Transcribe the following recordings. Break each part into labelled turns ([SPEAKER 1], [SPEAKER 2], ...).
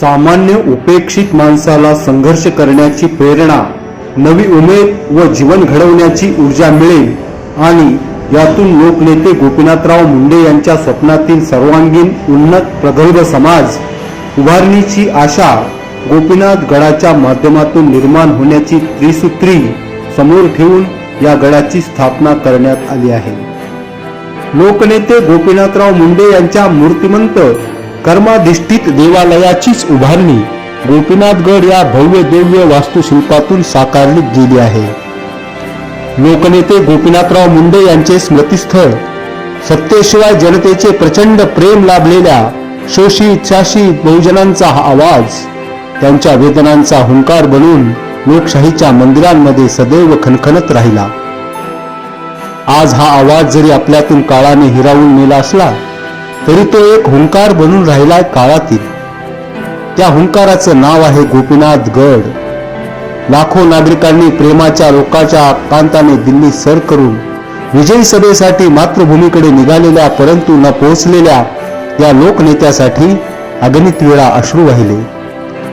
[SPEAKER 1] सामान्य उपेक्षित माणसाला संघर्ष करण्याची प्रेरणा नवी उमेद व जीवन घडवण्याची ऊर्जा मिळेल. आणि यातून लोकनेते गोपीनाथराव मुंडे यांच्या स्वप्नातील सर्वांगीण उन्नत प्रगल्भ समाज उभारणीची आशा गोपीनाथ गडाच्या माध्यमातून निर्माण होण्याची त्रिसूत्री समोर ठेवून या गडाची स्थापना करण्यात आली आहे. लोकनेते गोपीनाथराव मुंडे यांच्या मूर्तिमंत कर्माधिष्ठित देवालयाचीच उभारणी गोपीनाथगड या भव्य दिव्य वास्तुशिल्पातून साकारली गेली आहे. लोकनेते गोपीनाथराव मुंडे यांचे स्मृतीस्थळ सत्तेशिवाय जनतेचे प्रचंड प्रेम लाभलेल्या शोषित शासित बहुजनांचा हा आवाज त्यांच्या वेदनांचा हुंकार बनून लोकशाहीच्या मंदिरांमध्ये सदैव खणखणत राहिला. आज हा आवाज जरी आपल्यातून काळाने हिरावून नेला असला तरी तो एक हुंकार बनून राहिलाय काळातील. त्या हुंकाराचं नाव आहे गोपीनाथ गड. लाखो नागरिकांनी प्रेमाच्या लोकाच्या कांताने दिल्ली सर करून विजयी सभेसाठी मातृभूमीकडे निघालेल्या परंतु न पोहोचलेल्या या लोकनेत्यासाठी अगणित वेळा अश्रू वाहिले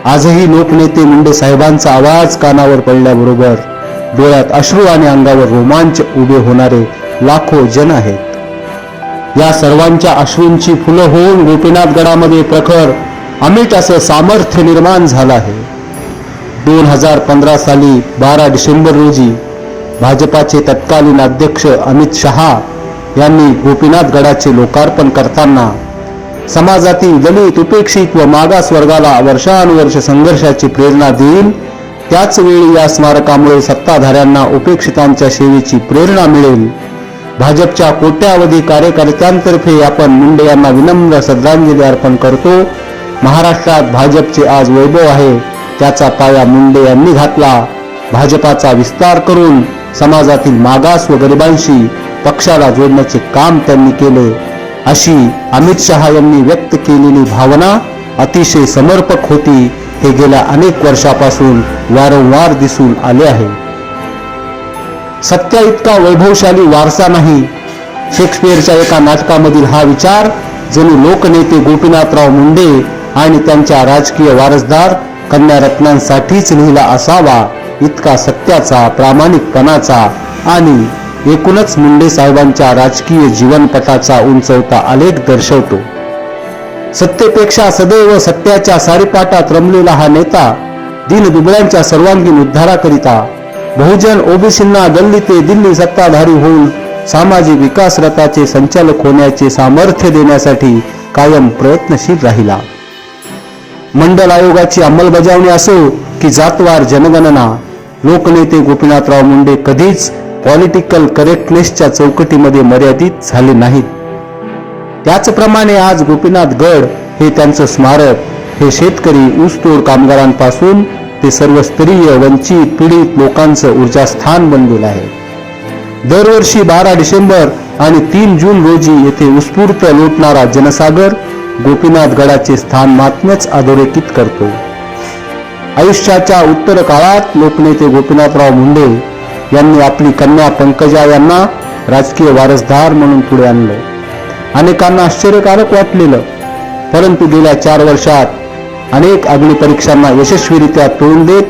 [SPEAKER 1] आजही लोकनेते मुंडे साहेबांचा आवाज कानावर पडल्याबरोबर डोळ्यात अश्रू आणि अंगावर रोमांच उभे होणारे लाखो जन आहेत. या सर्वांच्या अश्रूंची फुलं होऊन गोपीनाथ गडामध्ये प्रखर अमिट असं सामर्थ्य निर्माण झालं आहे. दोन हजार पंधरा साली बारा डिसेंबर रोजी भाजपाचे तत्कालीन अध्यक्ष अमित शहा यांनी गोपीनाथ गडाचे लोकार्पण करताना समाजातील दलित उपेक्षित व मागास वर्गाला वर्षानुवर्ष संघर्षाची प्रेरणा देईल त्याचवेळी या स्मारकामुळे सत्ताधाऱ्यांना उपेक्षितांच्या सेवेची प्रेरणा मिळेल भाजपच्या कोट्यावधी कार्यकर्त्यांतर्फे आपण मुंडे यांना विनम्र श्रद्धांजली अर्पण करतो. महाराष्ट्रात भाजपचे आज वैभव आहे. त्याचा पाया मुंडे यांनी घातला. भाजपाचा विस्तार करून समाजातील मागास व गरिबांशी पक्षाला जोडण्याचे काम त्यांनी केले. अशी अमित शहा यांनी व्यक्त केलेली भावना अतिशय समर्पक होती. हे गेल्या अनेक वर्षापासून वारंवार दिसून आले आहे. सत्या इतका वैभवशाली वारसा नाही. शेक्सपियरच्या एका नाटकामधील हा विचार जणू लोकनेते गोपीनाथराव मुंडे आणि त्यांच्या राजकीय वारसदार कन्या रत्नांसाठीच लिहिला असावा इतका सत्याचा प्रामाणिकपणाचा आणि एकूणच मुंडे साहेबांच्या राजकीय जीवनपटाचा उंचवता आलेख दर्शवतो. सत्तेपेक्षा सदैव सत्याच्या सारीपाटात रमलेला हा नेता दीनदुबळ्यांच्या सर्वांगीण उद्धाराकरिता बहुजन ओबीसींना गल्ली ते दिल्ली सत्ताधारी होऊन सामाजिक विकास रथाचे संचालक होण्याचे सामर्थ्य देण्यासाठी कायम प्रयत्नशील राहिला मंडल आयोगाची अंमलबजावणी असो की जातवार जनगणना लोकनेते गोपीनाथराव मुंडे कधीच पॉलिटिकल करेक्टनेसच्या चौकटीमध्ये मर्यादित झाले नाहीत त्याचप्रमाणे आज गोपीनाथ गड हे त्यांचं स्मारक हे शेतकरी ऊसतोड कामगारांपासून ते सर्व स्त्रीय वंचित पीडित लोकांचं ऊर्जास्थान बनलेलं आहे. दरवर्षी बारा डिसेंबर आणि तीन जून रोजी येथे उत्स्फूर्त लोटणारा जनसागर गोपीनाथ गडाचे स्थान मात्म्यच अधोरेखित करतो. आयुष्याच्या उत्तर काळात लोकनेते गोपीनाथराव मुंडे यांनी आपली कन्या पंकजा यांना राजकीय वारसदार म्हणून पुढे आणलं. अनेकांना आश्चर्यकारक वाटलेलं परंतु गेल्या चार वर्षात अनेक अग्निपरीक्षांना यशस्वीरित्या तोंड देत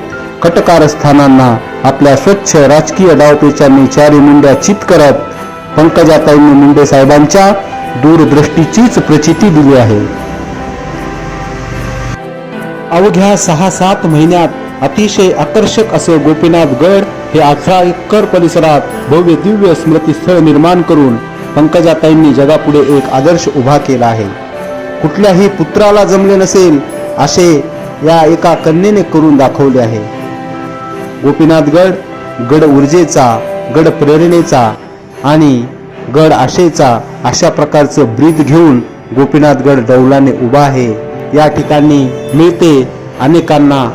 [SPEAKER 1] कटकारस्थानांना आपल्या स्वच्छ राजकीय डावपेचांनी चारी मुंड्या चित करत पंकजाताईंनी मुंडे साहेबांच्या दूरदृष्टीचीच प्रचिती दिली आहे. अवघ्या सहा सात महिन्यात अतिशय आकर्षक असे गोपीनाथ गड हे अठरा एकर परिसरात भव्य दिव्य स्मृतीस्थळ निर्माण करून पंकजाताईंनी जगापुढे एक आदर्श उभा केला आहे. कुठल्याही पुत्राला जमले नसेल असे या एका कन्येने करून दाखवले आहे. गोपीनाथगड गड ऊर्जेचा गड प्रेरणेचा आणि गड आशेचा अशा प्रकारचं ब्रीद घेऊन गोपीनाथगड डौलाने उभा आहे. या ठिकाणी मिळते अनेकांना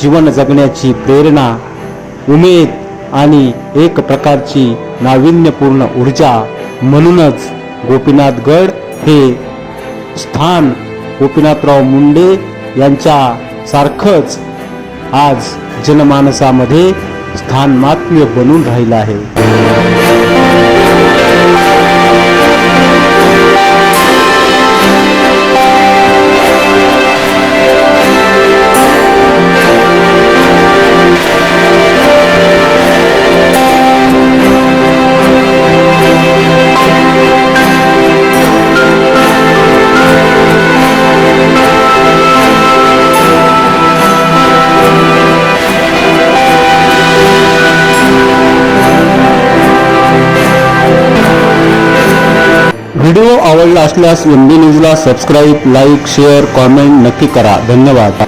[SPEAKER 1] जीवन जगण्याची प्रेरणा उमेद आणि एक प्रकारची नाविन्यपूर्ण ऊर्जा. म्हणूनच गोपीनाथगड हे स्थान गोपीनाथराव मुंडे यांच्या सारखंच आज जनमानसामध्ये स्थानमात्म्य बनून राहिलं आहे. व्हिडिओ आवडला असल्यास एम बी न्यूजला सबस्क्राईब लाईक शेअर कॉमेंट नक्की करा. धन्यवाद.